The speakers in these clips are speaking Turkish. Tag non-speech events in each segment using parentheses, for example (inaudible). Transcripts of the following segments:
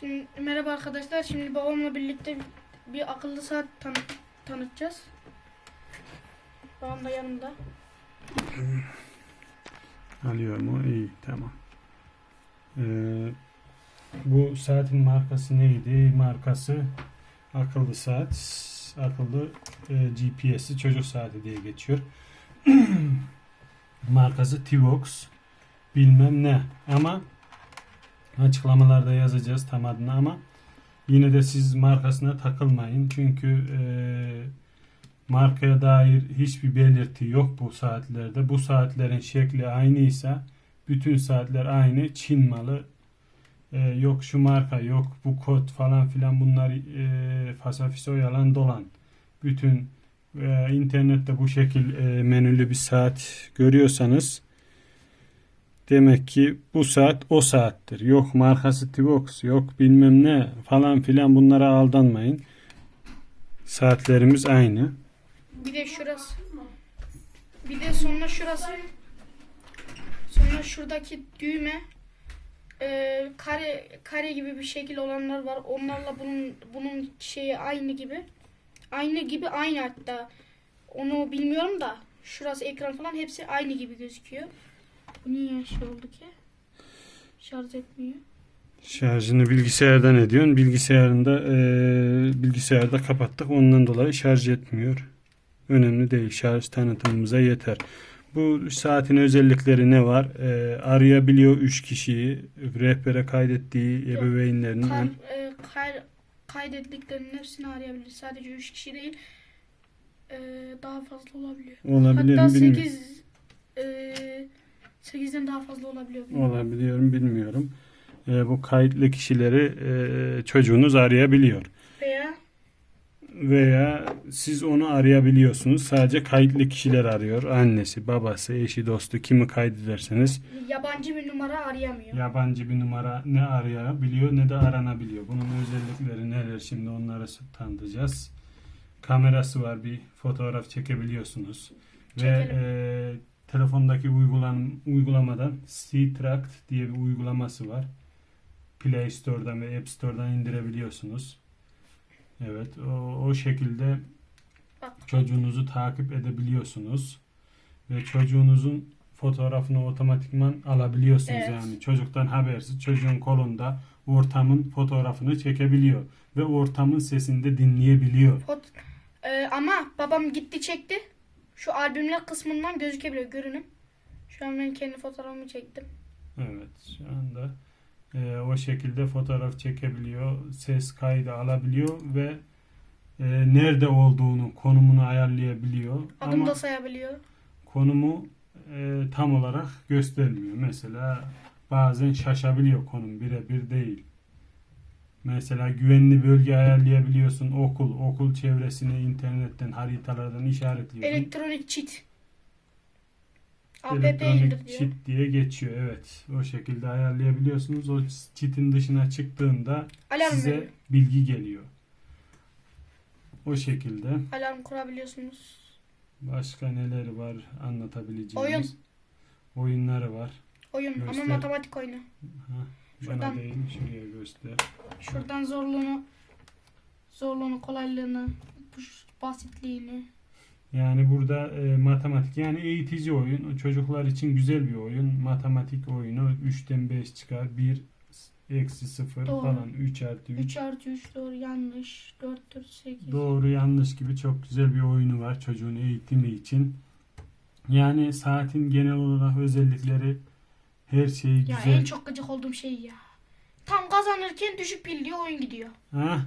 Şimdi merhaba arkadaşlar. Şimdi babamla birlikte bir akıllı saat tan tanıtacağız. Babam da yanımda. Alıyor mu? İyi tamam. Ee, bu saatin markası neydi? Markası akıllı saat. Akıllı e, GPS'i çocuk saati diye geçiyor. (clears throat) markası Tivox. Bilmem ne. Ama açıklamalarda yazacağız tam adını ama yine de siz markasına takılmayın. Çünkü e, markaya dair hiçbir belirti yok bu saatlerde. Bu saatlerin şekli aynıysa bütün saatler aynı. Çin malı. Ee, yok şu marka yok bu kod falan filan bunlar e, fasafiso yalan dolan. Bütün e, internette bu şekil e, menülü bir saat görüyorsanız demek ki bu saat o saattir. Yok markası Tivox yok bilmem ne falan filan bunlara aldanmayın. Saatlerimiz aynı. Bir de şurası. Bir de sonra şurası. Sonra şuradaki düğme e, kare kare gibi bir şekil olanlar var. Onlarla bunun bunun şeyi aynı gibi. Aynı gibi aynı hatta. Onu bilmiyorum da şurası ekran falan hepsi aynı gibi gözüküyor. Bu niye şey oldu ki? Şarj etmiyor. Şarjını bilgisayardan ediyorsun. Bilgisayarında eee, bilgisayarda kapattık. Ondan dolayı şarj etmiyor. Önemli değil. Şarj tanıtımımıza yeter. Bu saatin özellikleri ne var? Eee, arayabiliyor 3 kişiyi. Rehbere kaydettiği Yok. ebeveynlerinin Kar, e, kay- kaydettiklerinin hepsini arayabilir. Sadece 3 kişi değil. e, daha fazla olabiliyor. olabilir Hatta mi bilmiyorum. 8 e, 8'den daha fazla olabiliyor. Olabiliyorum bilmiyorum. Eee, bu kayıtlı kişileri eee, çocuğunuz arayabiliyor. Veya Veya siz onu arayabiliyorsunuz. Sadece kayıtlı kişiler arıyor. Annesi, babası, eşi, dostu kimi kaydederseniz yabancı bir numara arayamıyor. yabancı bir numara ne arayabiliyor ne de aranabiliyor. Bunun özellikleri neler şimdi onları tanıtacağız. Kamerası var bir fotoğraf çekebiliyorsunuz. Ve Çekelim. e, telefondaki uygulam uygulamadan C-Tract diye bir uygulaması var. Play Store'dan ve App Store'dan indirebiliyorsunuz. Evet o, o şekilde çocuğunuzu takip edebiliyorsunuz. Ve çocuğunuzun fotoğrafını otomatikman alabiliyorsunuz Evet. yani. Çocuktan habersiz çocuğun kolunda ortamın fotoğrafını çekebiliyor. Ve ortamın sesini de dinleyebiliyor. Fot E, ama babam gitti çekti. Şu albümler kısmından gözükebiliyor görünüm. Şu an ben kendi fotoğrafımı çektim. Evet şu anda e, o şekilde fotoğraf çekebiliyor, ses kaydı alabiliyor ve e, nerede olduğunu, konumunu ayarlayabiliyor. Adım Ama da sayabiliyor. konumu e, tam olarak göstermiyor. Mesela bazen şaşabiliyor konum birebir değil. Mesela güvenli bölge ayarlayabiliyorsun. Okul, okul çevresini internetten, haritalardan işaretliyorsun. Elektronik çit. Elektronik çit diye geçiyor. Evet. O şekilde ayarlayabiliyorsunuz. O çitin dışına çıktığında Alarm size veriyor. bilgi geliyor. O şekilde. Alarm kurabiliyorsunuz. Başka neler var anlatabileceğimiz? Oyun. Oyunları var. Oyun Göster. ama matematik oyunu. Ha, Şuradan. bana değil şuraya göster. Şuradan zorluğunu, zorluğunu, kolaylığını, basitliğini. Yani burada e, matematik yani eğitici oyun. Çocuklar için güzel bir oyun. Matematik oyunu 3'ten 5 çıkar. 1 eksi 0 Doğru. falan 3 artı 3. 3 artı 3 doğru yanlış. 4 4 8. Doğru yanlış gibi çok güzel bir oyunu var çocuğun eğitimi için. Yani saatin genel olarak özellikleri her şeyi Ya güzel. en çok gıcık olduğum şey ya. Tam kazanırken düşük pil diyor oyun gidiyor. Ha?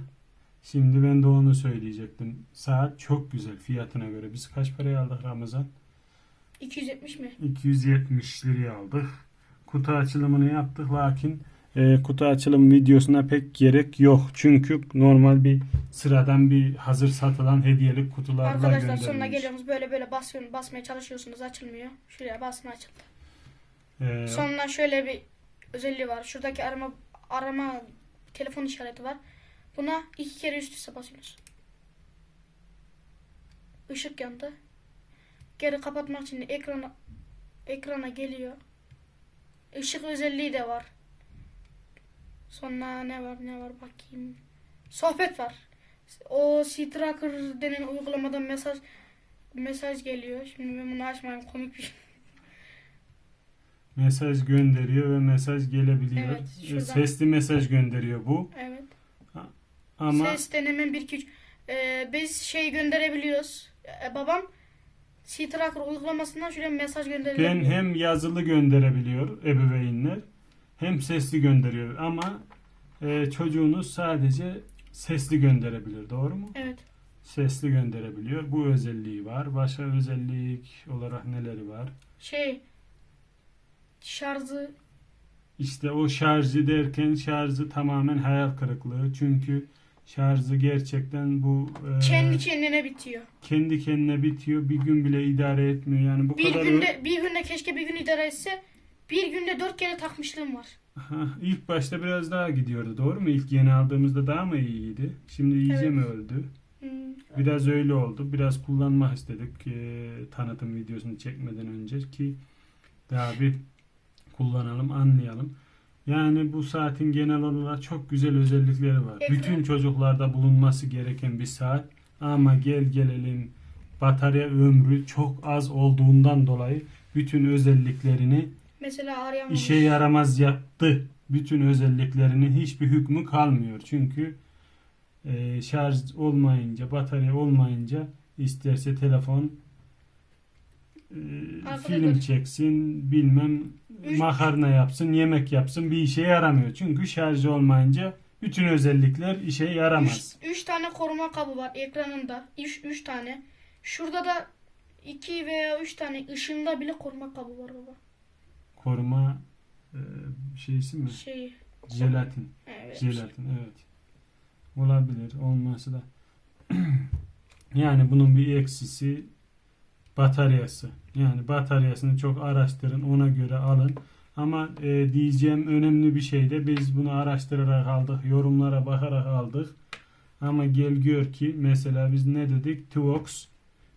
Şimdi ben de onu söyleyecektim. Saat çok güzel fiyatına göre. Biz kaç paraya aldık Ramazan? 270 mi? 270 liraya aldık. Kutu açılımını yaptık lakin e, kutu açılım videosuna pek gerek yok. Çünkü normal bir sıradan bir hazır satılan hediyelik kutularla Arkadaşlar gönderilmiş. sonuna geliyorsunuz böyle böyle basıyorsunuz, basmaya çalışıyorsunuz açılmıyor. Şuraya basın açıldı. E, Sonra şöyle bir özelliği var. Şuradaki arama arama telefon işareti var. Buna iki kere üst üste basıyorsunuz. Işık yandı. Geri kapatmak için ekrana ekrana geliyor. Işık özelliği de var. Sonra ne var ne var bakayım. Sohbet var. O C-Tracker denen uygulamadan mesaj mesaj geliyor. Şimdi ben bunu açmayayım komik bir şey. Mesaj gönderiyor ve mesaj gelebiliyor. Evet, E, şuradan. Sesli mesaj gönderiyor bu. Evet. Ama Ses deneme 1 2 3. Ee, biz şey gönderebiliyoruz. Ee, babam C-Tracker uygulamasından şuraya mesaj gönderebiliyor. ben hem yazılı gönderebiliyor ebeveynler hem sesli gönderiyor ama e, çocuğunuz sadece sesli gönderebilir. Doğru mu? Evet. Sesli gönderebiliyor. Bu özelliği var. Başka özellik olarak neleri var? Şey şarjı İşte o şarjı derken şarjı tamamen hayal kırıklığı. Çünkü şarjı gerçekten bu e, kendi kendine bitiyor. kendi kendine bitiyor. Bir gün bile idare etmiyor. Yani bu Bir kadar günde bir günde keşke bir gün idare etse. Bir günde dört kere takmışlığım var. Ha, ilk başta biraz daha gidiyordu. Doğru mu? İlk yeni aldığımızda daha mı iyiydi? Şimdi iyice Evet. mi öldü? Hmm. Biraz öyle oldu. Biraz kullanmak istedik e, tanıtım videosunu çekmeden önce ki daha bir kullanalım, anlayalım. Yani bu saatin genel olarak çok güzel özellikleri var. Bütün çocuklarda bulunması gereken bir saat. Ama gel gelelim batarya ömrü çok az olduğundan dolayı bütün özelliklerini Mesela arayamamış. işe yaramaz yaptı. Bütün özelliklerinin hiçbir hükmü kalmıyor. Çünkü e, şarj olmayınca, batarya olmayınca isterse telefon e, film çeksin, bilmem Üç- makarna yapsın, yemek yapsın bir işe yaramıyor. Çünkü şarj olmayınca bütün özellikler işe yaramaz. Üç, üç tane koruma kabı var ekranında. Üç, üç tane. Şurada da iki veya üç tane ışığında bile koruma kabı var baba. Koruma e, şeysi mi? Şey. Jelatin. Evet. Jelatin evet. Olabilir. Olması da. (clears throat) yani bunun bir eksisi bataryası. Yani bataryasını çok araştırın. Ona göre alın. Ama e, diyeceğim önemli bir şey de biz bunu araştırarak aldık. Yorumlara bakarak aldık. Ama gel gör ki mesela biz ne dedik? Tuvox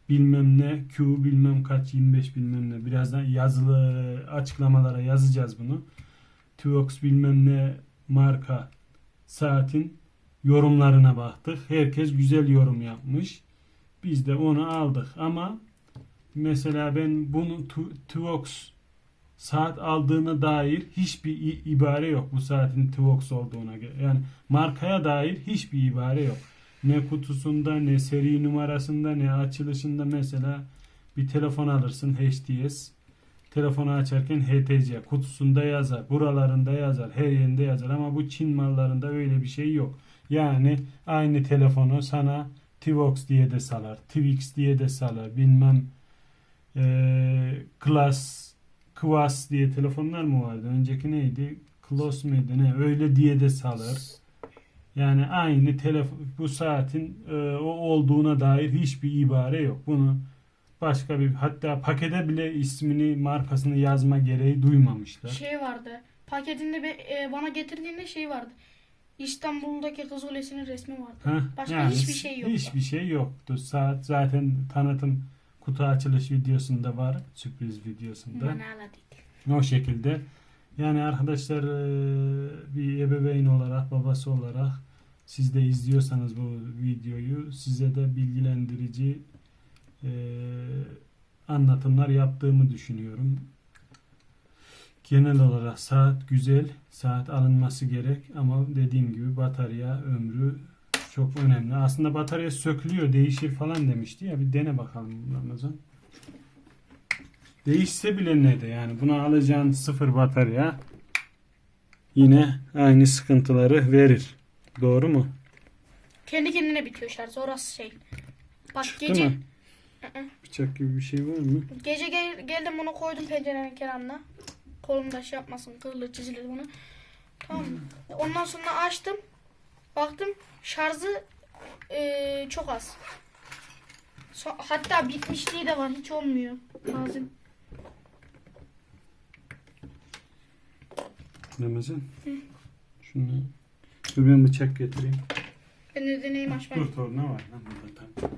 bilmem ne Q bilmem kaç 25 bilmem ne. Birazdan yazılı açıklamalara yazacağız bunu. Tuvox bilmem ne marka saatin yorumlarına baktık. Herkes güzel yorum yapmış. Biz de onu aldık ama mesela ben bunu Tuvox saat aldığına dair hiçbir ibare yok bu saatin Tuvox olduğuna göre. Yani markaya dair hiçbir ibare yok. Ne kutusunda ne seri numarasında ne açılışında mesela bir telefon alırsın HTS telefonu açarken HTC kutusunda yazar, buralarında yazar, her yerinde yazar ama bu Çin mallarında öyle bir şey yok. Yani aynı telefonu sana Tivox diye de salar, Twix diye de salar, bilmem eee Class, Kvas diye telefonlar mı vardı? Önceki neydi? Klos muydu ne? Öyle diye de salır. Yani aynı telefon bu saatin e, o olduğuna dair hiçbir ibare yok. Bunu başka bir hatta pakete bile ismini markasını yazma gereği duymamışlar. Şey vardı. Paketinde be- e, bana getirdiğinde şey vardı. İstanbul'daki Kız Kulesi'nin resmi vardı. Heh, Başka hiçbir şey yoktu. Hiçbir şey yoktu. Saat zaten tanıtım kutu açılış videosunda var. Sürpriz videosunda. O şekilde. Yani arkadaşlar e, bir ebeveyn olarak, babası olarak siz de izliyorsanız bu videoyu size de bilgilendirici e, anlatımlar yaptığımı düşünüyorum. Genel olarak saat güzel, saat alınması gerek ama dediğim gibi batarya ömrü çok önemli. Aslında batarya sökülüyor, değişir falan demişti ya bir dene bakalım Ramazan. Değişse bile ne de yani buna alacağın sıfır batarya yine aynı sıkıntıları verir. Doğru mu? Kendi kendine bitiyor şarj. Orası şey. Bak Çıktı gece mı? Bıçak gibi bir şey var mı? gece gel- geldim bunu koydum pencerenin kenarına. Kolumda şey yapmasın kırılır çizilir bunu. Tamam mı? Ondan sonra açtım. Baktım şarjı eee, çok az. So- hatta bitmişliği de var. Hiç olmuyor. Lazım. Ramazan. Şunu Dur ben bıçak getireyim. Ben de deneyim açmayı. Dur torna var lan burada tam.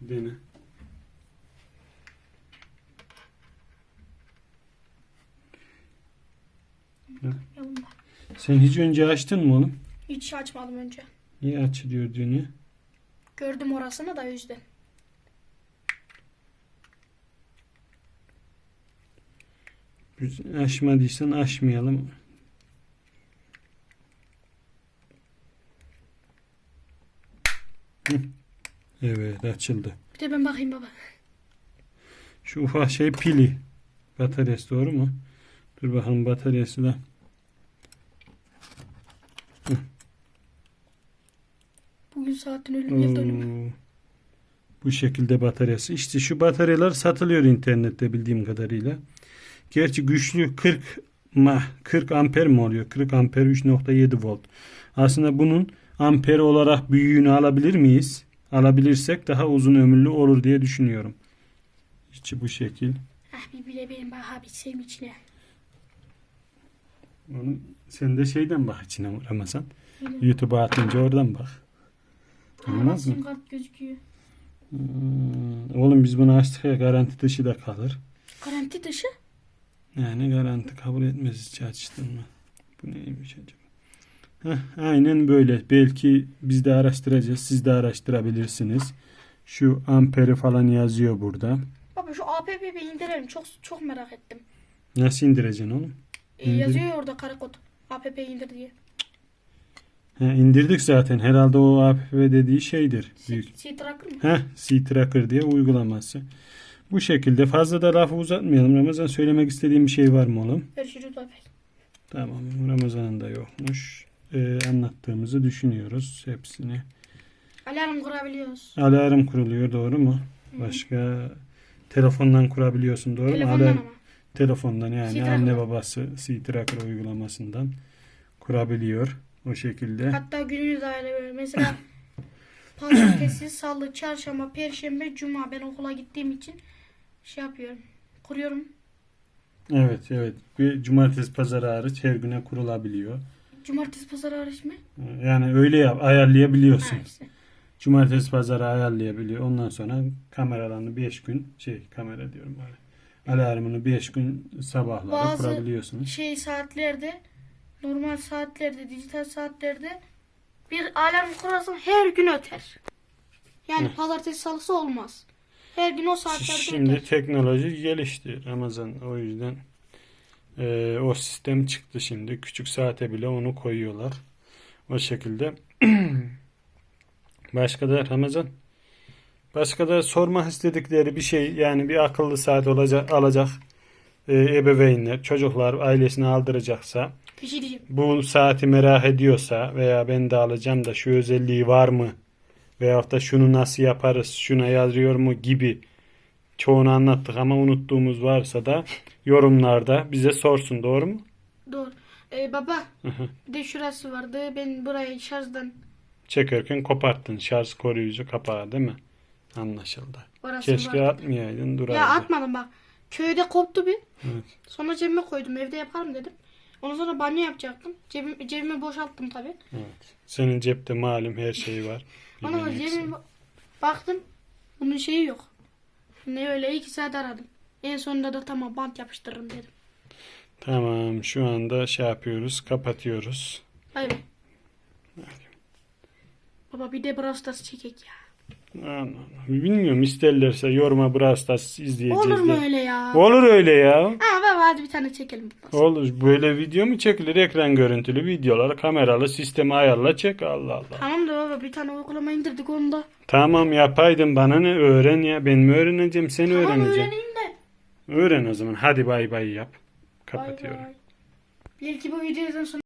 Dene. Sen hiç önce açtın mı oğlum? Hiç açmadım önce. Niye açılıyor düğünü? Gördüm orasını da yüzden. Biz Açmadıysan açmayalım. Hı. Evet açıldı. Bir de ben bakayım baba. Şu ufak şey pili. Bataryası doğru mu? Dur bakalım bataryası da. Saatin ölüm yıl dönümü. Oo. Bu şekilde bataryası. İşte şu bataryalar satılıyor internette bildiğim kadarıyla. Gerçi güçlü 40 ma 40 amper mi oluyor? 40 amper 3.7 volt. Aslında bunun amper olarak büyüğünü alabilir miyiz? Alabilirsek daha uzun ömürlü olur diye düşünüyorum. İçi bu şekil. Ah bir bile benim bak abi sevim içine. Onu sen de şeyden bak içine Ramazan. YouTube'a atınca oradan bak. Olmaz mı? Sim kart gözüküyor. Hmm, Oğlum biz bunu açtık ya garanti dışı da kalır. Garanti dışı. Yani garanti kabul etmez hiç açtın mı? Bu neymiş acaba? Heh, aynen böyle. Belki biz de araştıracağız. Siz de araştırabilirsiniz. Şu amperi falan yazıyor burada. Baba şu APP'yi indirelim. Çok çok merak ettim. Nasıl indireceksin oğlum? E, İndir. yazıyor ya orada kara kod. APP'yi indir diye. He, indirdik zaten. Herhalde o app dediği şeydir. Büyük. C-Tracker mı? Heh, C-Tracker diye uygulaması. Bu şekilde fazla da lafı uzatmayalım. Ramazan söylemek istediğim bir şey var mı oğlum? Görüşürüz baba. Tamam. Ramazan'ın da yokmuş. Ee, anlattığımızı düşünüyoruz hepsini. Alarm kurabiliyoruz. Alarm kuruluyor doğru mu? Başka telefondan kurabiliyorsun doğru mu? Telefondan Alarm- ama. Telefondan yani C-Tracker. anne babası C-Tracker uygulamasından kurabiliyor. O şekilde. Hatta gününü de ayarlayabiliyor. Mesela (coughs) pazartesi, salı, çarşamba, perşembe, cuma ben okula gittiğim için şey yapıyorum. Kuruyorum. Evet evet. Bir cumartesi pazarı hariç her güne kurulabiliyor. Cumartesi, pazar hariç mi? Yani öyle yap, ayarlayabiliyorsun. Ha işte. Cumartesi pazarı ayarlayabiliyor. Ondan sonra kameralarını 5 gün şey kamera diyorum bari. Alarmını 5 gün sabahları Bazı- kurabiliyorsunuz. Şey saatlerde, normal saatlerde, dijital saatlerde bir alarm kurarsam her gün öter. Yani Hı. pazartesi, salısı olmaz. Her gün o saatlerde Şimdi öter. teknoloji gelişti Ramazan o yüzden eee, o sistem çıktı şimdi. Küçük saate bile onu koyuyorlar. O şekilde. (clears throat) Başka da Ramazan. Başka da sormak istedikleri bir şey yani bir akıllı saat olacak alacak eee, ebeveynler çocuklar ailesine aldıracaksa Bir şey diyeceğim. bu saati merak ediyorsa veya ben de alacağım da şu özelliği var mı veyahut da şunu nasıl yaparız şuna yazıyor mu gibi çoğunu anlattık ama unuttuğumuz varsa da yorumlarda bize sorsun doğru mu? Doğru. Ee, baba bir de şurası vardı. Ben burayı şarjdan Çekerken koparttın şarj koruyucu kapağı değil mi? Anlaşıldı. orası Keşke vardı. atmayaydın durardı. Ya atmadım bak. Köyde koptu bir. Evet. Sonra cebime koydum. Evde yaparım dedim. Ondan sonra banyo yapacaktım. Cebim, cebime boşalttım tabii. Evet. Senin cepte malum her şey var. (laughs) Ondan sonra cebime baktım. Bunun şeyi yok. Ne öyle iki saat aradım. En sonunda da tamam bant yapıştırırım dedim. Tamam şu anda şey yapıyoruz kapatıyoruz. Bay bay. Baba bir de Brawl Stars çekek ya. Aman, Bilmiyorum isterlerse yoruma Brawl Stars izleyeceğiz Olur mu diye. öyle ya? Olur öyle ya. Ha hadi bir tane çekelim. Olur. Böyle video mu çekilir? Ekran görüntülü videolar kameralı sistemi ayarla çek. Allah Allah. Tamam da baba bir tane uygulama indirdik onu da. Tamam yapaydın bana ne öğren ya. Ben mi öğreneceğim sen Tamam öğreneceksin. öğreneyim de. Öğren o zaman. Hadi bay bay yap. Bay Kapatıyorum. bay. Belki bu videodan sonra